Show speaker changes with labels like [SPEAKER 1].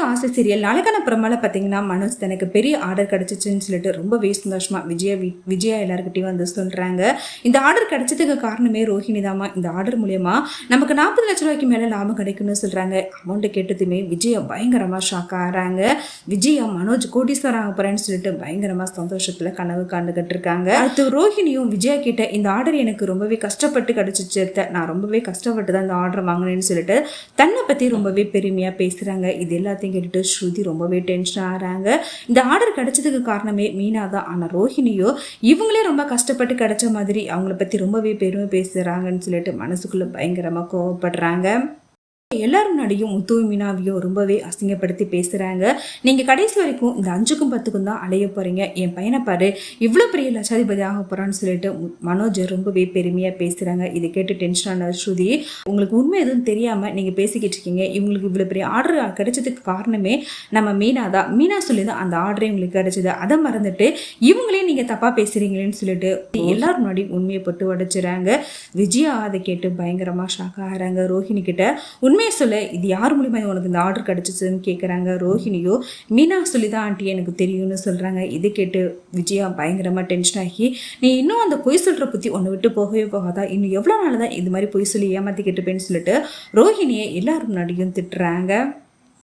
[SPEAKER 1] அன்னைக்கு ஆசை சீரியல் நாளைக்கான பிரமால பார்த்தீங்கன்னா மனோஜ் தனக்கு பெரிய ஆர்டர் கிடச்சிச்சின்னு சொல்லிட்டு ரொம்பவே சந்தோஷமாக விஜயா வி- விஜயா எல்லாருக்கிட்டையும் வந்து சொல்கிறாங்க இந்த ஆர்டர் கிடைச்சதுக்கு காரணமே ரோஹிணி தாமா இந்த ஆர்டர் மூலயமா நமக்கு நாற்பது லட்ச ரூபாய்க்கு மேலே லாபம் கிடைக்கும்னு சொல்கிறாங்க அமௌண்ட்டு கேட்டதுமே விஜயா பயங்கரமாக ஷாக் ஆகிறாங்க. விஜயா மனோஜ் கோடீஸ்வரர் ஆக போகிறேன்னு சொல்லிட்டு பயங்கரமாக சந்தோஷத்தில் கனவு காண்டுகிட்டு இருக்காங்க. அடுத்து ரோஹிணியும் விஜயா கிட்ட இந்த ஆர்டர் எனக்கு ரொம்பவே கஷ்டப்பட்டு கிடைச்சிச்சு நான் ரொம்பவே கஷ்டப்பட்டு தான் இந்த ஆர்டர் வாங்கினேன்னு சொல்லிட்டு தன்னை பற்றி ரொம்பவே பெருமையாக பேசுகிறாங்க இது எல்லாத்தையும் கேட்டுட்டு ஸ்ருதி ரொம்பவே டென்ஷன் ஆகிறாங்க. இந்த ஆர்டர் கிடைச்சதுக்கு காரணமே மீனா தான். ஆனா ரோஹிணியோ இவங்களே ரொம்ப கஷ்டப்பட்டு கிடைச்ச மாதிரி அவங்கள பத்தி ரொம்பவே பெருமை பேசுறாங்கன்னு சொல்லிட்டு மனசுக்குள்ள பயங்கரமா கோவப்படுறாங்க. எல்லாரும் முன்னாடியும் முத்து மீனாவையும் ரொம்பவே அசிங்கப்படுத்தி பேசுறாங்க. நீங்க கடைசி வரைக்கும் இந்த அஞ்சுக்கும் பத்துக்கும் தான் அலைய போறீங்க. என் பையனை பாரு இவ்வளோ பெரிய லட்சாதிபதி ஆக போறான்னு சொல்லிட்டு மனோஜ் ரொம்பவே பெருமையா பேசுறாங்க. இதை கேட்டு டென்ஷன் ஆன ஸ்ருதி உங்களுக்கு உண்மை எதுவும் தெரியாம நீங்க பேசிக்கிட்டு இருக்கீங்க. இவங்களுக்கு இவ்வளோ பெரிய ஆர்டர் கிடைச்சதுக்கு காரணமே நம்ம மீனா தான். மீனா சொல்லி தான் அந்த ஆர்டரே உங்களுக்கு கிடைச்சது. அதை மறந்துட்டு இவங்களே நீங்க தப்பா பேசுறீங்களேன்னு சொல்லிட்டு எல்லாரும் முன்னாடி உண்மையை போட்டு உடைச்சிறாங்க. விஜயா அதை கேட்டு பயங்கரமா ஷாக் ஆகிறாங்க. ரோஹிணி கிட்ட உண்மையை சொல்ல இது யார் மூலிமா உனக்கு இந்த ஆர்டர் கிடச்சிச்சுன்னு கேட்குறாங்க ரோஹிணியோ மீனா சொல்லி தான் ஆண்டி எனக்கு தெரியும்னு சொல்கிறாங்க இதை கேட்டு விஜயா பயங்கரமாக டென்ஷன் ஆகி நீ இன்னும் அந்த பொய் சொல்கிற புத்தி ஒன்று விட்டு போகவே போகாதா? இன்னும் எவ்வளோ நாள் தான் இது மாதிரி பொய் சொல்லி ஏமாற்றி இருப்பேன்னு சொல்லிட்டு ரோஹிணியை எல்லாரும் முன்னாடியும் திட்டுறாங்க.